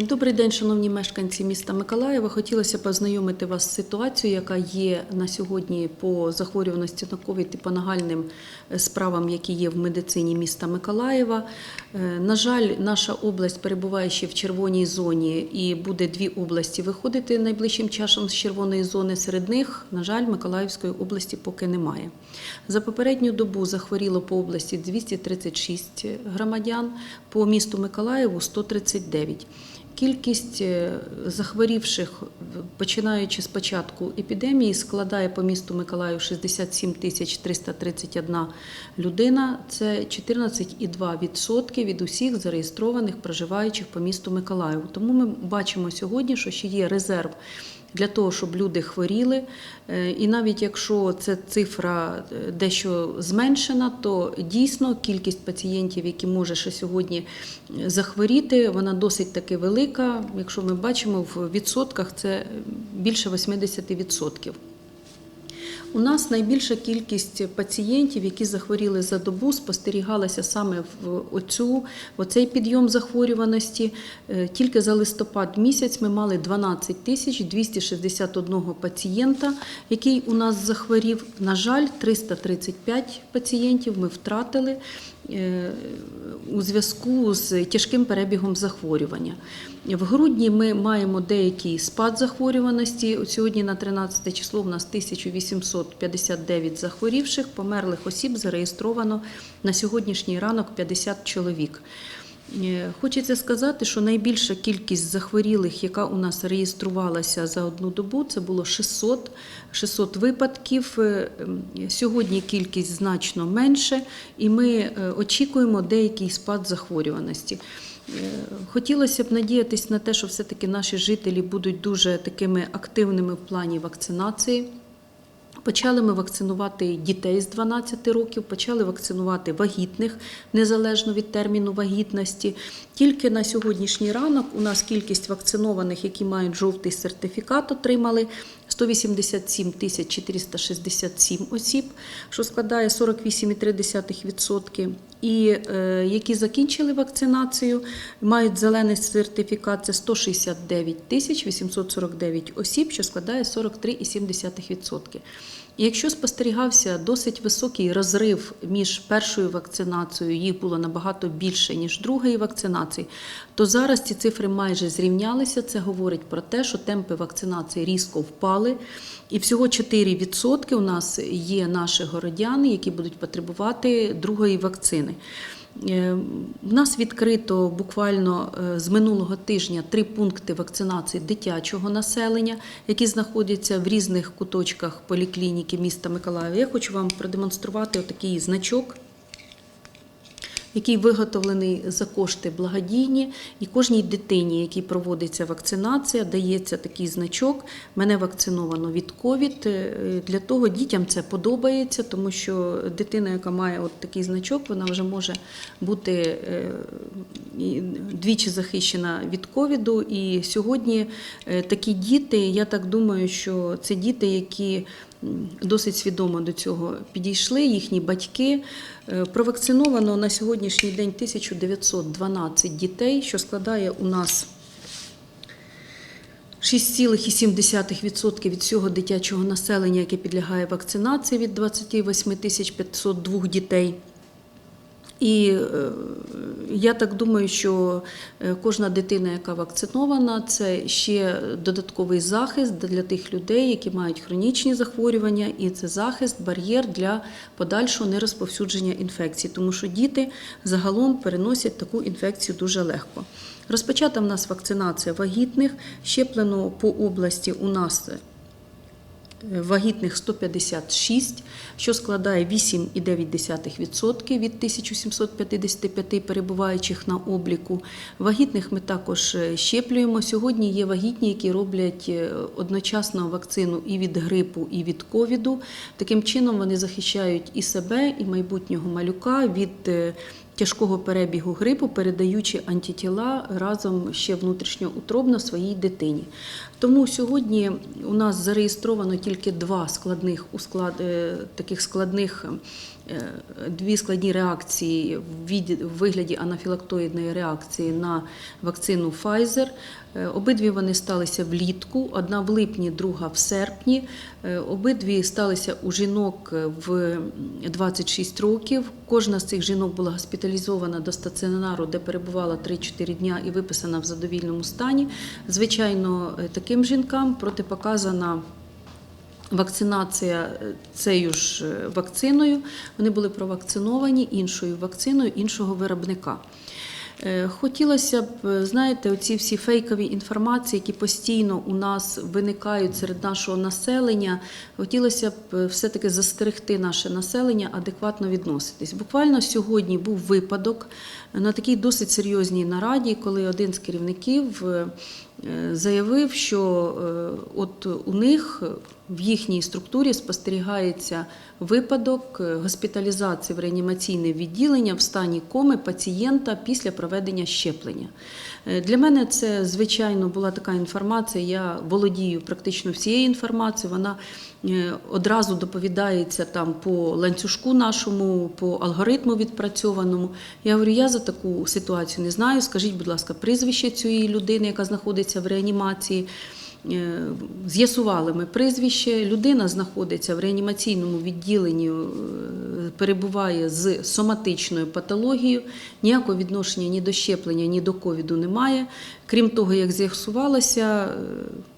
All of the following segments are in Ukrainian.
Добрий день, шановні мешканці міста Миколаєва. Хотілося б ознайомити вас з ситуацією, яка є на сьогодні по захворюваності на ковід і по нагальним е, справам, які є в медицині міста Миколаєва. Е, На жаль, наша область перебуває ще в червоній зоні, і буде дві області виходити найближчим часом з червоної зони. Серед них, на жаль, Миколаївської області поки немає. За попередню добу захворіло по області 236 громадян, по місту Миколаєву 139. Кількість е, захворівших, починаючи з початку епідемії, складає по місту Миколаїв 67 тисяч 331 людина. Це 14,2% від усіх зареєстрованих проживаючих по місту Миколаїв. Тому ми бачимо сьогодні, що ще є резерв для того, щоб люди хворіли. Е, І навіть якщо ця цифра е, дещо зменшена, то дійсно кількість пацієнтів, які може ще сьогодні е, захворіти, вона досить таки велика. Якщо ми бачимо в відсотках, це більше 80%. У нас найбільша кількість пацієнтів, які захворіли за добу, спостерігалася саме в оцю, оцей підйом захворюваності. Е, Тільки за листопад місяць ми мали 12 тисяч 261 пацієнта, який у нас захворів. На жаль, 335 пацієнтів ми втратили у зв'язку з тяжким перебігом захворювання. В грудні ми маємо деякий спад захворюваності. Сьогодні на 13 число у нас 1859 захворівших, померлих осіб зареєстровано на сьогоднішній ранок 50 чоловік. Е, Хочеться сказати, що найбільша кількість захворілих, яка у нас реєструвалася за одну добу, це було 600, 600 випадків. Е, Сьогодні кількість значно менше, і ми е, очікуємо деякий спад захворюваності. Хотілося б надіятися на те, що все-таки наші жителі будуть дуже такими активними в плані вакцинації. Почали ми вакцинувати дітей з 12 років, почали вакцинувати вагітних незалежно від терміну вагітності. Тільки на сьогоднішній ранок у нас кількість вакцинованих, які мають жовтий сертифікат, отримали 187 тисяч 467 осіб, що складає 48,3%. І е, які закінчили вакцинацію, мають зелений сертифікат, це 169 тисяч 849 осіб, що складає 43,7%. Якщо спостерігався досить високий розрив між першою вакцинацією, їх було набагато більше, ніж другої вакцинації, то зараз ці цифри майже зрівнялися. Це говорить про те, що темпи вакцинації різко впали. І всього 4% у нас є наші городяни, які будуть потребувати другої вакцини. Е, У нас відкрито буквально е, з минулого тижня три пункти вакцинації дитячого населення, які знаходяться в різних куточках поліклініки міста Миколаєва. Я хочу вам продемонструвати отакий значок який виготовлений за кошти благодійні, і кожній дитині, якій проводиться вакцинація, дається такий значок. Мене вакциновано від ковід. Е, Для того дітям це подобається, тому що дитина, яка має от такий значок, вона вже може бути е, двічі захищена від ковіду. І сьогодні е, такі діти, я так думаю, що це діти, які досить свідомо до цього підійшли, їхні батьки. Е, Провакциновано на сьогоднішній день 1912 дітей, що складає у нас 6,7% від всього дитячого населення, яке підлягає вакцинації від 28 тисяч 502 дітей. І е, я так думаю, що е, кожна дитина, яка вакцинована, це ще додатковий захист для тих людей, які мають хронічні захворювання, і це захист, бар'єр для подальшого нерозповсюдження інфекції, тому що діти загалом переносять таку інфекцію дуже легко. Розпочата в нас вакцинація вагітних, щеплено по області у нас вагітних 156, що складає 8,9% від 1755 перебуваючих на обліку. Вагітних ми також е, щеплюємо. Сьогодні є вагітні, які роблять е, одночасно вакцину і від грипу, і від ковіду. Таким чином вони захищають і себе, і майбутнього малюка від е, тяжкого перебігу грипу, передаючи антитіла разом ще внутрішньоутробно своїй дитині. Тому сьогодні у нас зареєстровано тільки два складних е, таких складних дві складні реакції в вигляді анафілактоїдної реакції на вакцину Pfizer. Е, Обидві вони сталися влітку, одна в липні, друга в серпні. Е, Обидві сталися у жінок в 26 років. Кожна з цих жінок була госпіталізована до стаціонару, де перебувала 3-4 дня і виписана в задовільному стані. Звичайно, е, таким жінкам протипоказана Вакцинація е, цією ж е, вакциною. Вони були провакциновані іншою вакциною іншого виробника. Е, Хотілося б, знаєте, оці всі фейкові інформації, які постійно у нас виникають серед нашого населення. Хотілося б все-таки застерегти наше населення адекватно відноситись. Буквально сьогодні був випадок на такій досить серйозній нараді, коли один з керівників заявив, що е, от у них в їхній структурі спостерігається випадок е, госпіталізації в реанімаційне відділення в стані коми пацієнта після проведення щеплення. Е, Для мене це звичайно була така інформація. Я володію практично всією інформацією. Вона е, одразу доповідається там по ланцюжку нашому, по алгоритму відпрацьованому. Я говорю, я за таку ситуацію не знаю. Скажіть, будь ласка, прізвище цієї людини, яка знаходиться в реанімації. Е, З'ясували ми прізвище. Людина знаходиться в реанімаційному відділенні, е, перебуває з соматичною патологією. Ніякого відношення ні до щеплення, ні до ковіду немає. Крім того, як з'ясувалося, е,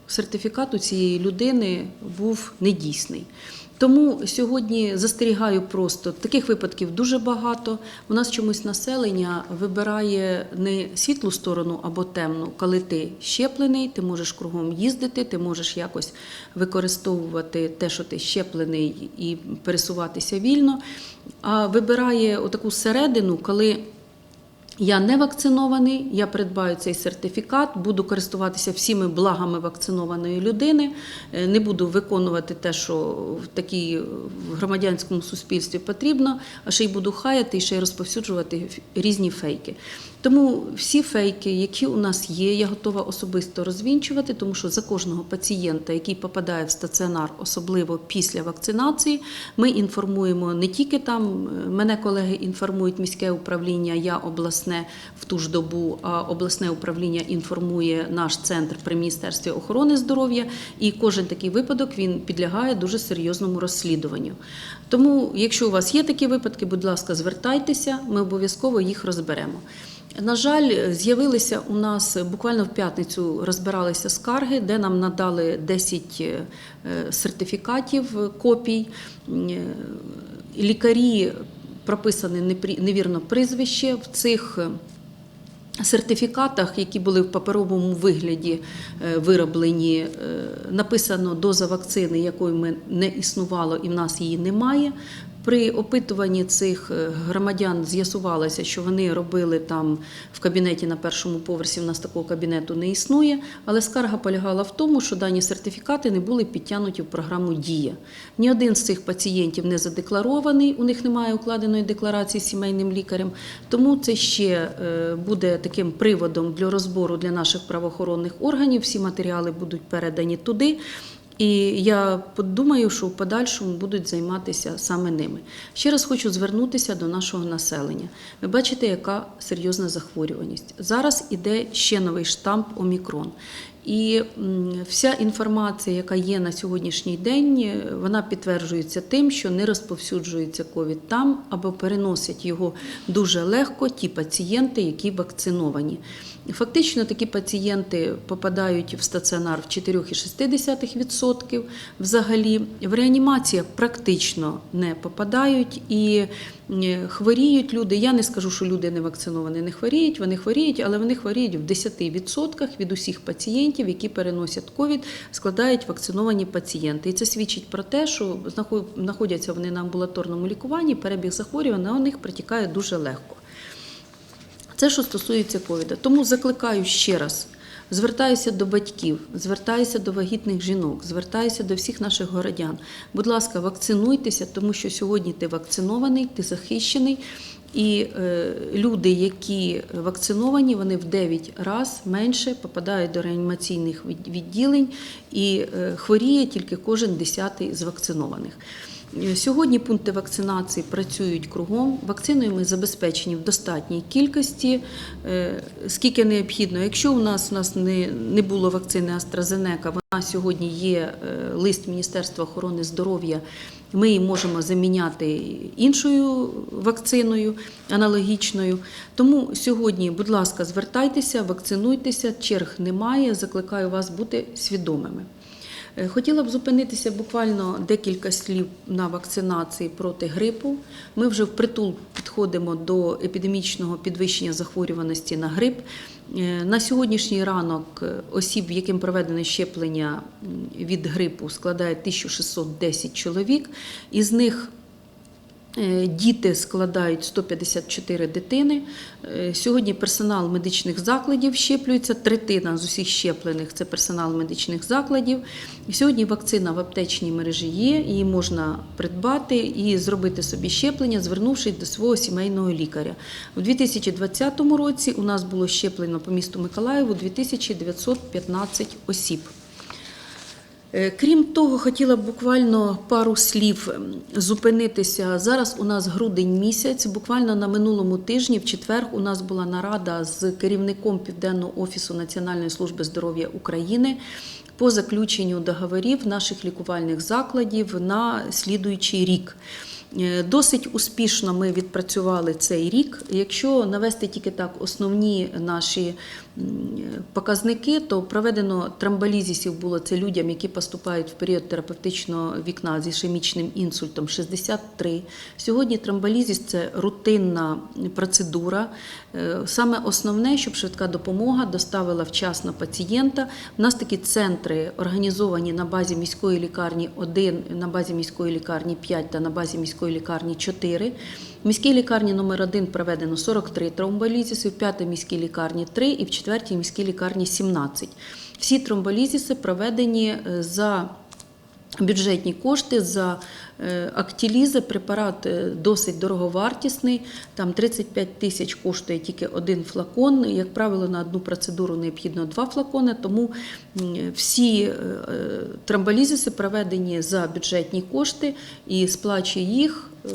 сертифікат цієї людини був недійсний. Тому сьогодні застерігаю просто таких випадків дуже багато. У нас чомусь населення вибирає не світлу сторону або темну, коли ти щеплений, ти можеш кругом їздити, ти можеш якось використовувати те, що ти щеплений, і пересуватися вільно. А вибирає отаку середину, коли я не вакцинований, я придбаю цей сертифікат, буду користуватися всіми благами вакцинованої людини, е, не буду виконувати те, що в такій в громадянському суспільстві потрібно, а ще й буду хаяти і ще й розповсюджувати різні фейки. Тому всі фейки, які у нас є, я готова особисто розвінчувати, тому що за кожного пацієнта, який попадає в стаціонар, особливо після вакцинації, ми інформуємо не тільки там, е, мене колеги інформують міське управління, я обласне в ту ж добу, а обласне управління інформує наш центр при Міністерстві охорони здоров'я. І кожен такий випадок він підлягає дуже серйозному розслідуванню. Тому, якщо у вас є такі випадки, будь ласка, звертайтеся, ми обов'язково їх розберемо. На жаль, з'явилися у нас буквально в п'ятницю розбиралися скарги, де нам надали 10 е, сертифікатів е, копій. Е, Лікарі прописане невірно прізвище в цих. е, Сертифікатах, які були в паперовому вигляді е, вироблені, е, написано доза вакцини, якої ми не існувало, і в нас її немає. При опитуванні цих е, громадян з'ясувалося, що вони робили там в кабінеті на першому поверсі. У нас такого кабінету не існує. Але скарга полягала в тому, що дані сертифікати не були підтягнуті в програму Дія. Ні один з цих пацієнтів не задекларований, у них немає укладеної декларації з сімейним лікарем. Тому це ще е, буде таким приводом для розбору для наших правоохоронних органів. Всі матеріали будуть передані туди. І я подумаю, що в подальшому будуть займатися саме ними. Ще раз хочу звернутися до нашого населення. Ви бачите, яка серйозна захворюваність. Зараз іде ще новий штамп Омікрон. І вся інформація, яка є на сьогоднішній день, вона підтверджується тим, що не розповсюджується ковід там або переносять його дуже легко ті пацієнти, які вакциновані. Фактично такі пацієнти попадають в стаціонар в 4,6% взагалі. В реанімаціях практично не попадають і хворіють люди. Я не скажу, що люди не вакциновані не хворіють, вони хворіють, але вони хворіють в 10% від усіх пацієнтів, які переносять ковід, складають вакциновані пацієнти. І це свідчить про те, що знаходяться вони на амбулаторному лікуванні, перебіг захворювання у них протікає дуже легко. Це що стосується ковіда. Тому закликаю ще раз. Звертаюся до батьків, звертаюся до вагітних жінок, звертаюся до всіх наших городян. Будь ласка, вакцинуйтеся, тому що сьогодні ти вакцинований, ти захищений. І е, люди, які вакциновані, вони в 9 разів менше попадають до реанімаційних відділень і е, хворіє тільки кожен десятий з вакцинованих. Сьогодні пункти вакцинації працюють кругом. Вакциною ми забезпечені в достатній кількості, е, скільки необхідно. Якщо у нас у нас не, не було вакцини AstraZeneca, вона сьогодні є е, лист Міністерства охорони здоров'я. Ми її можемо заміняти іншою вакциною аналогічною. Тому сьогодні, будь ласка, звертайтеся, вакцинуйтеся, черг немає. Закликаю вас бути свідомими. Е, Хотіла б зупинитися буквально декілька слів на вакцинації проти грипу. Ми вже впритул підходимо до епідемічного підвищення захворюваності на грип. Е, На сьогоднішній ранок е, осіб, яким проведено щеплення від грипу, складає 1610 чоловік. Із них Діти складають 154 дитини. Е, Сьогодні персонал медичних закладів щеплюється. Третина з усіх щеплених це персонал медичних закладів. Сьогодні вакцина в аптечній мережі є, її можна придбати і зробити собі щеплення, звернувшись до свого сімейного лікаря. У 2020 році у нас було щеплено по місту Миколаєву 2915 осіб. Е, Крім того, хотіла буквально пару слів ем, зупинитися. Зараз у нас грудень місяць. Буквально на минулому тижні, в четвер, у нас була нарада з керівником Південного офісу Національної служби здоров'я України по заключенню договорів наших лікувальних закладів на слідуючий рік. Е, Досить успішно ми відпрацювали цей рік. Якщо навести тільки так основні наші показники, то проведено тромболізісів було це людям, які поступають в період терапевтичного вікна з ішемічним інсультом 63. Сьогодні тромболізіс це рутинна процедура. Е, Саме основне, щоб швидка допомога доставила вчасно пацієнта. У нас такі центри організовані на базі міської лікарні 1, на базі міської лікарні 5 та на базі міської лікарні 4. В міській лікарні номер 1 проведено 43 тромболізіси, в п'ятій міській лікарні 3 і в четвертій міській лікарні 17. Всі тромболізіси проведені е, за бюджетні кошти за актіліза. Препарат е, досить дороговартісний. Там 35 тисяч коштує тільки один флакон. Як правило, на одну процедуру необхідно два флакони. Тому всі е, е, тромболізиси проведені за бюджетні кошти і сплачує їх. е,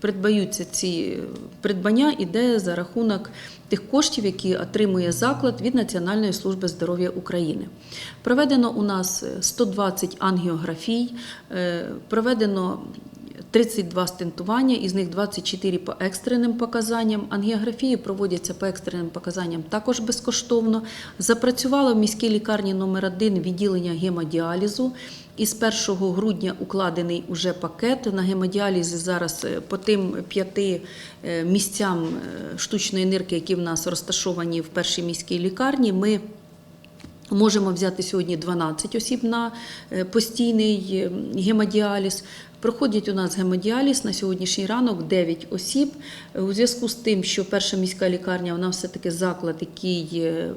Придбаються ці придбання іде за рахунок тих коштів, які отримує заклад від Національної служби здоров'я України. Проведено у нас 120 ангіографій, е, проведено 32 стентування, із них 24 по екстреним показанням. Ангіографії проводяться по екстреним показанням також безкоштовно. Запрацювало в міській лікарні номер 1 відділення гемодіалізу. І з 1 грудня укладений уже пакет на гемодіалізі зараз е, по тим п'яти е, місцям е, штучної нирки, які в нас розташовані в першій міській лікарні. Ми Можемо взяти сьогодні 12 осіб на постійний е, гемодіаліз. Проходять у нас гемодіаліз на сьогоднішній ранок 9 осіб. У зв'язку з тим, що перша міська лікарня вона все-таки заклад, який е,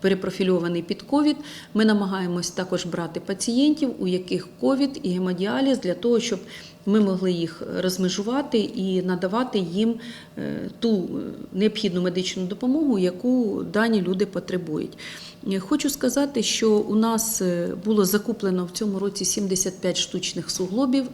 перепрофільований під ковід. Ми намагаємось також брати пацієнтів, у яких ковід і гемодіаліз для того, щоб ми могли їх розмежувати і надавати їм е, ту е, необхідну медичну допомогу, яку дані люди потребують. Хочу сказати, що у нас було закуплено в цьому році 75 штучних суглобів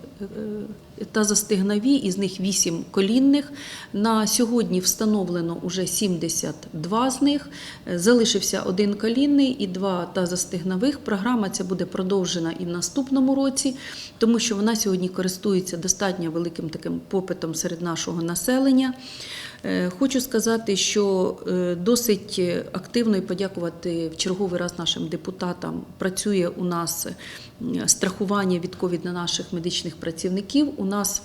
та застигнаві, із них 8 колінних. На сьогодні встановлено уже 72 з них. Залишився один колінний і два тазостигнових. Програма ця буде продовжена і в наступному році, тому що вона сьогодні користується достатньо великим таким попитом серед нашого населення. Е, Хочу сказати, що е, досить активно і подякувати в черговий раз нашим депутатам. Працює у нас е, страхування від ковід на наших медичних працівників. У нас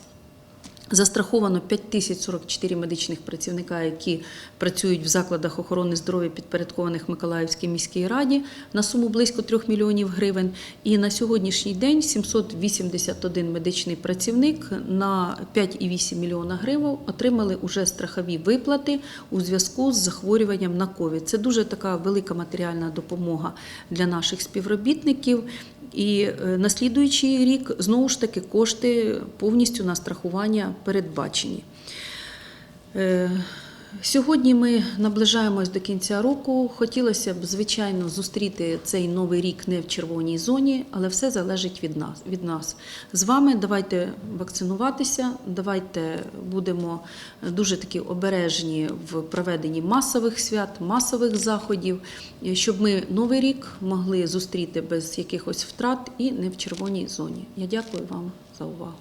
Застраховано 5044 медичних працівника, які працюють в закладах охорони здоров'я, підпорядкованих Миколаївській міській раді, на суму близько 3 мільйонів гривень. І на сьогоднішній день 781 медичний працівник на 5,8 мільйона гривень отримали уже страхові виплати у зв'язку з захворюванням на ковід. Це дуже така велика матеріальна допомога для наших співробітників. І е, на слідуючий рік знову ж таки кошти повністю на страхування передбачені. Сьогодні ми наближаємось до кінця року. Хотілося б, звичайно, зустріти цей новий рік не в червоній зоні, але все залежить від нас. Від нас. З вами давайте вакцинуватися, давайте будемо дуже такі обережні в проведенні масових свят, масових заходів, щоб ми новий рік могли зустріти без якихось втрат і не в червоній зоні. Я дякую вам за увагу.